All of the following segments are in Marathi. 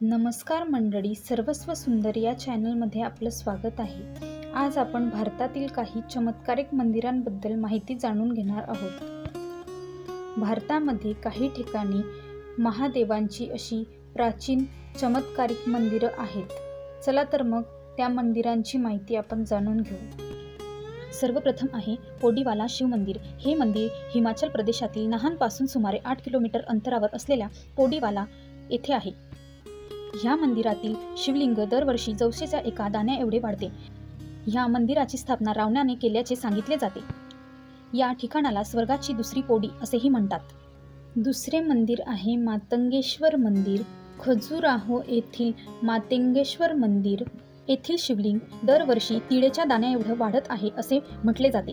नमस्कार मंडळी सर्वस्व सुंदर या चॅनलमध्ये आपलं स्वागत आहे. आज आपण भारतातील काही चमत्कारिक मंदिरांबद्दल माहिती जाणून घेणार आहोत. भारतामध्ये काही ठिकाणी महादेवांची अशी प्राचीन चमत्कारिक मंदिरं आहेत. चला तर मग त्या मंदिरांची माहिती आपण जाणून घेऊ. सर्वप्रथम आहे पोडीवाला शिव मंदिर. हे मंदिर हिमाचल प्रदेशातील नहानपासून सुमारे आठ किलोमीटर अंतरावर असलेल्या पोडीवाला येथे आहे. ह्या मंदिरातील शिवलिंग दरवर्षी जवशेच्या एका दाण्या एवढे वाढते. ह्या मंदिराची स्थापना रावणाने केल्याचे सांगितले जाते. या ठिकाणाला स्वर्गाची दुसरी पोडी असेही म्हणतात. दुसरे मंदिर आहे मातंगेश्वर मंदिर. खजुराहो येथील मातंगेश्वर मंदिर. येथील शिवलिंग दरवर्षी तिळेच्या दाण्या एवढं वाढत आहे असे म्हटले जाते.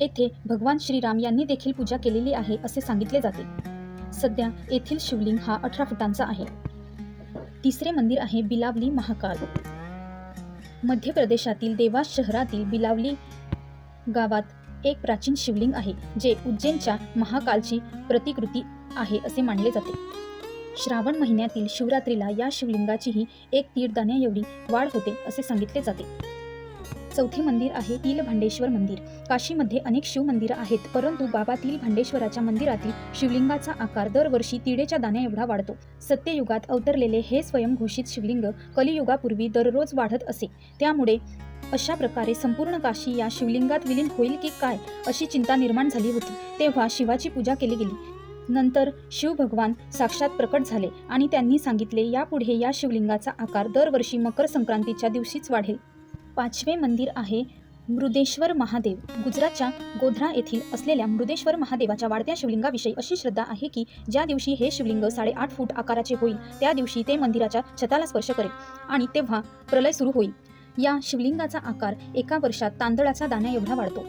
येथे भगवान श्रीराम यांनी देखील पूजा केलेली आहे असे सांगितले जाते. सध्या येथील शिवलिंग हा अठरा फुटांचा आहे. तिसरे मंदिर आहे बिलावली महाकाल. मध्य प्रदेशातील देवास शहरातील बिलावली गावात एक प्राचीन शिवलिंग आहे जे उज्जैनच्या महाकालची प्रतिकृती आहे असे मानले जाते. श्रावण महिन्यातील शिवरात्रीला या शिवलिंगाचीही एक तीर्थदाण्या एवढी वाढ होते असे सांगितले जाते. चौथे मंदिर आहे तिलभांडेश्वर मंदिर. काशीमध्ये अनेक शिव मंदिरं आहेत परंतु बाबा तिलभांडेश्वराच्या मंदिरातील शिवलिंगाचा आकार दरवर्षी तिडेच्या दाण्या एवढा वाढतो. सत्ययुगात अवतरलेले हे स्वयंघोषित शिवलिंग कलियुगापूर्वी दररोज वाढत असे. त्यामुळे अशा प्रकारे संपूर्ण काशी या शिवलिंगात विलीन होईल की काय अशी चिंता निर्माण झाली होती. तेव्हा शिवाची पूजा केली गेली. नंतर शिव भगवान साक्षात प्रकट झाले आणि त्यांनी सांगितले यापुढे या शिवलिंगाचा आकार दरवर्षी मकर संक्रांतीच्या दिवशीच वाढेल. पाचवे मंदिर आहे मृदेश्वर महादेव. गुजरातच्या गोध्रा येथील असलेल्या मृदेश्वर महादेवाच्या वाढत्या शिवलिंगाविषयी अशी श्रद्धा आहे की ज्या दिवशी हे शिवलिंग साडेआठ फूट आकाराचे होईल त्या दिवशी ते मंदिराच्या छताला स्पर्श करेल आणि तेव्हा प्रलय सुरू होईल. या शिवलिंगाचा आकार एका वर्षात तांदळाचा दाण्या एवढा वाढतो.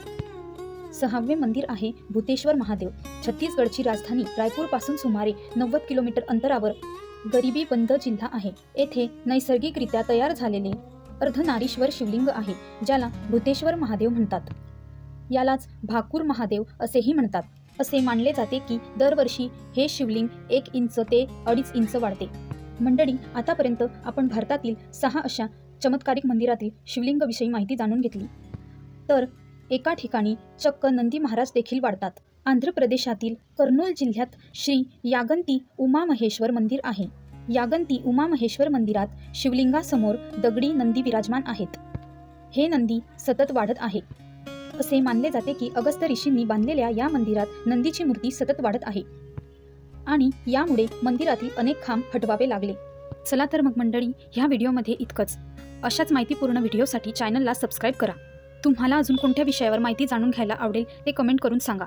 सहावे मंदिर आहे भूतेश्वर महादेव. छत्तीसगडची राजधानी रायपूरपासून सुमारे नव्वद किलोमीटर अंतरावर गरिबी बंद जिल्हा आहे. येथे नैसर्गिकरित्या तयार झालेले अर्धनारीश्वर शिवलिंग आहे ज्याला भूतेश्वर महादेव म्हणतात. यालाच भाकूर महादेव असेही म्हणतात. असे मानले जाते की दरवर्षी हे शिवलिंग एक इंच ते अडीच इंच वाढते. मंडळी आतापर्यंत आपण भारतातील सहा अशा चमत्कारिक मंदिरातील शिवलिंगविषयी माहिती जाणून घेतली. तर एका ठिकाणी चक्क नंदी महाराज देखील वाढतात. आंध्र प्रदेशातील कर्नूल जिल्ह्यात श्री यागंती उमा महेश्वर मंदिर आहे. यागंती उमा महेश्वर मंदिरात शिवलिंगासमोर दगडी नंदी विराजमान आहेत. हे नंदी सतत वाढत आहे. असे मानले जाते की अगस्त ऋषींनी बांधलेल्या या मंदिरात नंदीची मूर्ती सतत वाढत आहे. आणि यामुळे मंदिरातील अनेक खांब हटवावे लागले. चला तर मग मंडळी ह्या व्हिडिओमध्ये इतकंच. अशाच माहितीपूर्ण व्हिडिओसाठी चॅनलला सबस्क्राईब करा. तुम्हाला अजून कोणत्या विषयावर माहिती जाणून घ्यायला आवडेल ते कमेंट करून सांगा.